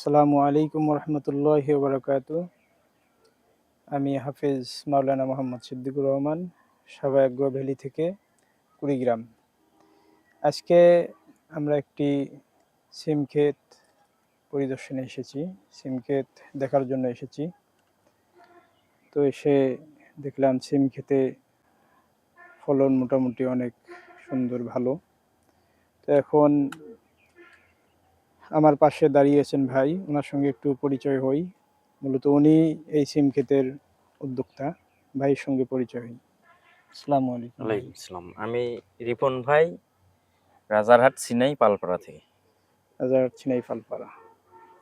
আসসালামু আলাইকুম রহমতুল্লাহ বারকাত আমি হাফেজ মাওলানা মোহাম্মদ সিদ্দিকুর রহমান সাবা ভ্যালি থেকে কুড়িগ্রাম। আজকে আমরা একটি সিম ক্ষেত পরিদর্শনে এসেছি, সিম ক্ষেত দেখার জন্য এসেছি। তো এসে দেখলাম সিম ক্ষেতে ফলন মোটামুটি অনেক সুন্দর, ভালো। তো এখন আমার পাশে দাঁড়িয়েছেন ভাই ওনার সঙ্গে একটু পরিচয় হই। মূলত উনি এই সিম ক্ষেতের উদ্যোক্তা ভাইয়ের সঙ্গে পরিচয় হই। আসসালামু আলাইকুম। ভাই। ওয়ালাইকুম আসসালাম। আমি রিপন ভাই রাজারহাট সিনাই পালপাড়া থেকে। রাজারহাট সিনাই পালপাড়া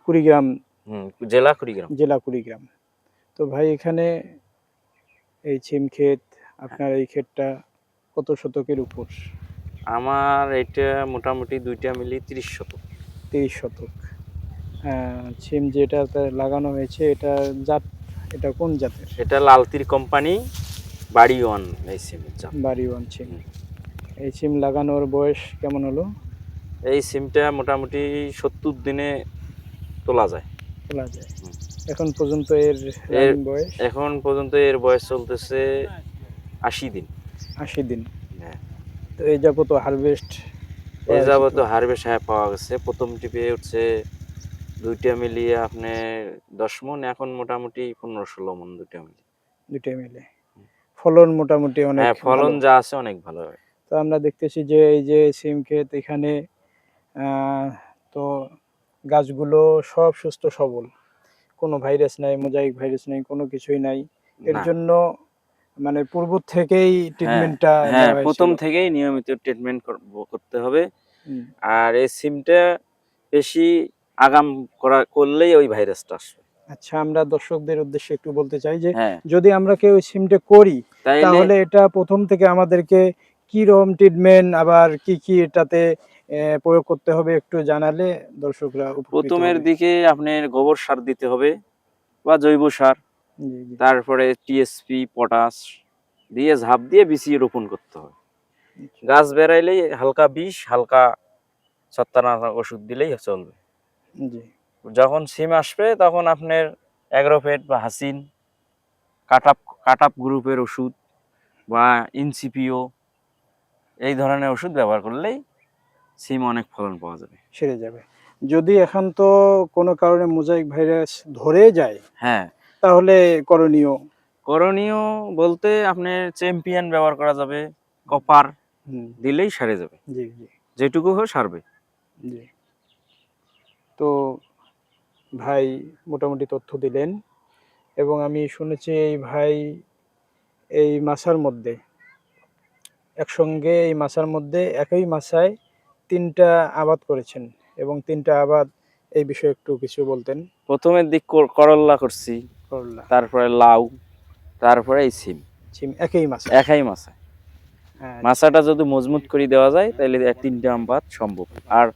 কুড়িগ্রাম। জেলা কুড়িগ্রাম। জেলা কুড়িগ্রাম। তো ভাই এখানে এই সিম ক্ষেত আপনার এই ক্ষেতটা কত শতকের উপর? আমার এটা মোটামুটি দুইটা মিলি তিরিশ শতক। তিরিশ শতক। সিম যেটাতে লাগানো হয়েছে এটা জাত এটা কোন জাতের? এটা লালতির কোম্পানি বাড়ি ওয়ান এই সিম জাত। বাড়ি ওয়ান সিম এই সিম লাগানোর বয়স কেমন হলো? এই সিমটা মোটামুটি সত্তর দিনে তোলা যায়। খোলা যায়। এখন পর্যন্ত এর বয়স? এখন পর্যন্ত এর বয়স চলতেছে আশি দিন। আশি দিন। হ্যাঁ। তো এই যাবত হারভেস্ট এই যাবত হারভেস্ট হ্যাঁ পাওয়া গেছে। প্রথম টিপে উঠছে দুইটা মিলিয়ে আপনার দশ মন এখন মোটামুটি পনেরো ষোলো মন দুইটা মিলিয়ে। দুটো মিলে ফলন মোটামুটি অনেক হ্যাঁ ফলন যা আছে অনেক ভালো হয়। তো আমরা দেখতেছি যে এই যে সিম ক্ষেত এখানে তো গাছগুলো সব সুস্থ সবল। কোনো ভাইরাস নাই মোজাইক ভাইরাস নাই কোনো কিছুই নাই। এর জন্য মানে পূর্ব থেকেই ট্রিটমেন্টটা হ্যাঁ প্রথম থেকেই নিয়মিত ট্রিটমেন্ট করতে হবে। আর এই সিমটা বেশি আগাম করা করলেই ওই ভাইরাসটা আসবে। আচ্ছা আমরা দর্শকদের উদ্দেশ্যে একটু বলতে চাই যে হ্যাঁ। যদি আমরা কেউ সিমটা করি তাহলে এটা প্রথম থেকে আমাদেরকে কি রকম ট্রিটমেন্ট আবার কি কি এটাতে প্রয়োগ করতে হবে একটু জানালে দর্শকরা প্রথমের দিকে আপনার গোবর সার দিতে হবে বা জৈব সার। তারপরে টিএসপি পটাশ দিয়ে ঝাঁপ দিয়ে বিছিয়ে রোপণ করতে হবে গাছ বেড়াইলেই হালকা বিষ হালকা ছত্রাক ওষুধ দিলেই চলবে। যখন সিম আসবে তখন আপনার অ্যাগ্রোফেট বা হাসিন কাটাপ কাটাপ গ্রুপের ওষুধ বা ইনসিপিও এই ধরনের ওষুধ ব্যবহার করলেই সিম অনেক ফলন পাওয়া যাবে। সেরে যাবে। যদি এখন তো কোনো কারণে মোজাইক ভাইরাস ধরে যায় হ্যাঁ। তাহলে করণীয়? করণীয় বলতে আপনার চ্যাম্পিয়ন ব্যবহার করা যাবে কপার দিলেই সারে যাবে। জি জি। যেটুকু হোক সারবে। জি। তো ভাই মোটামুটি তথ্য দিলেন এবং আমি শুনেছি এই ভাই এই মাসার মধ্যে একসঙ্গে এই মাসার মধ্যে একই মাসায় তিনটা আবাদ করেছেন এবং তিনটা আবাদ এই বিষয়ে একটু কিছু বলতেন। প্রথমের দিক কর- করল্লা করছি। তারপরে লাউ তারপরে এই সিম। সিম একই মাসা একাই মাছা হ্যাঁ, মাছাটা যদি মজবুত করে দেওয়া যায় তাহলে এক তিনটে আবাদ সম্ভব। আর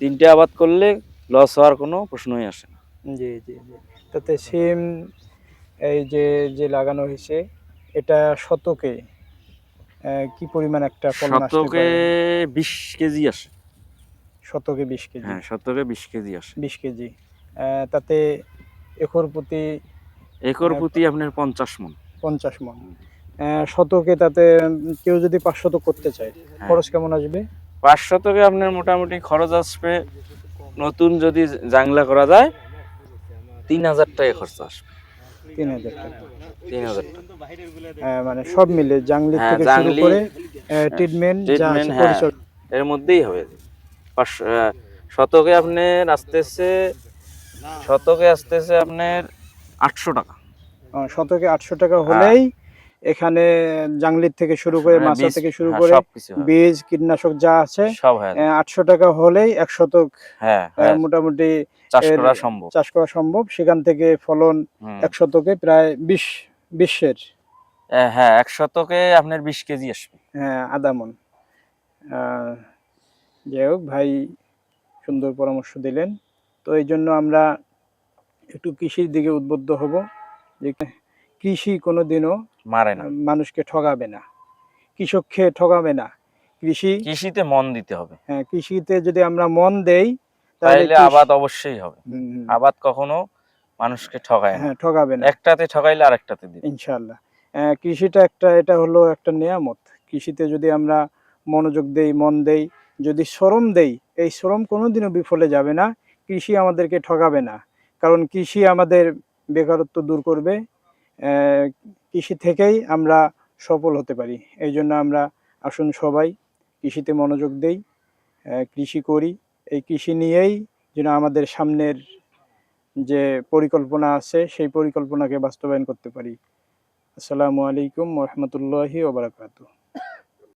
তিনটে আবাদ করলে লস হওয়ার কোনো প্রশ্নই আসে না। জি জি জি। তাতে সিম এই যে যে লাগানো হয়েছে এটা শতকে কি পরিমাণ একটা শতকে বিশ কেজি আসে। শতকে বিশ কেজি। হ্যাঁ শতকে বিশ কেজি আসে। বিশ কেজি। তাতে একর প্রতি একর হ্যাঁ। প্রতি আপনার পঞ্চাশ মন। পঞ্চাশ মন। শতকে তাতে কেউ যদি পাঁচ শতক করতে চায় হ্যাঁ। খরচ কেমন আসবে? পাঁচ শতকে আপনার মোটামুটি খরচ আসবে নতুন যদি জাংলা করা যায় তিন হাজার টাকা খরচ আসবে। তিন হাজার টাকা। তিন হাজার টাকা। মানে সব মিলে জাংলি হ্যাঁ, থেকে শুরু জাংলি, করে ট্রিটমেন্ট যা হ্যাঁ। এর মধ্যেই হবে। শতকে আপনার আসতেছে শতকে আসতেছে আপনার আটশো টাকা। শতকে আটশো টাকা হলেই এখানে জাংলির থেকে শুরু করে হ্যাঁ, মাছা থেকে শুরু হ্যাঁ, করে বীজ কীটনাশক যা আছে আটশো টাকা হলেই এক শতক হ্যাঁ হ্যাঁ, মোটামুটি চাষ করা সম্ভব। সেখান থেকে ফলন এক শতকে প্রায় বিশ বিশ্বের হ্যাঁ এক শতকে আপনার বিশ কেজি আসবে। হ্যাঁ আধা মন আহ, যাই হোক ভাই সুন্দর পরামর্শ দিলেন। তো এই জন্য আমরা একটু কৃষির দিকে উদ্বুদ্ধ হব যে কৃষি কোনো দিনও মারে না। মানুষকে ঠগাবে না। কৃষককে ঠগাবে না। কৃষি কৃষিতে মন দিতে হবে। হ্যাঁ, কৃষিতে যদি আমরা মন দেই তাহলে আবাদ অবশ্যই হবে। আবাদ কখনো মানুষকে ঠগায় না। হ্যাঁ ঠকাবে না। একটাতে ঠকাইলে আরেকটাতে দিবে। ইনশাল্লাহ আহ, কৃষিটা একটা এটা হলো একটা নিয়ামত। কৃষিতে যদি আমরা মনোযোগ দেই মন দেই যদি শ্রম দেই এই শ্রম কোনোদিনও বিফলে যাবে না। কৃষি আমাদেরকে ঠগাবে না। কারণ কৃষি আমাদের বেকারত্ব দূর করবে কৃষি থেকেই আমরা সফল হতে পারি। এই জন্য আমরা আসুন সবাই কৃষিতে মনোযোগ দেই কৃষি করি। এই কৃষি নিয়েই যেন আমাদের সামনের যে পরিকল্পনা আছে, সেই পরিকল্পনাকে বাস্তবায়ন করতে পারি। আসসালামু আলাইকুম রহমতুল্লাহি ওবরাকাতু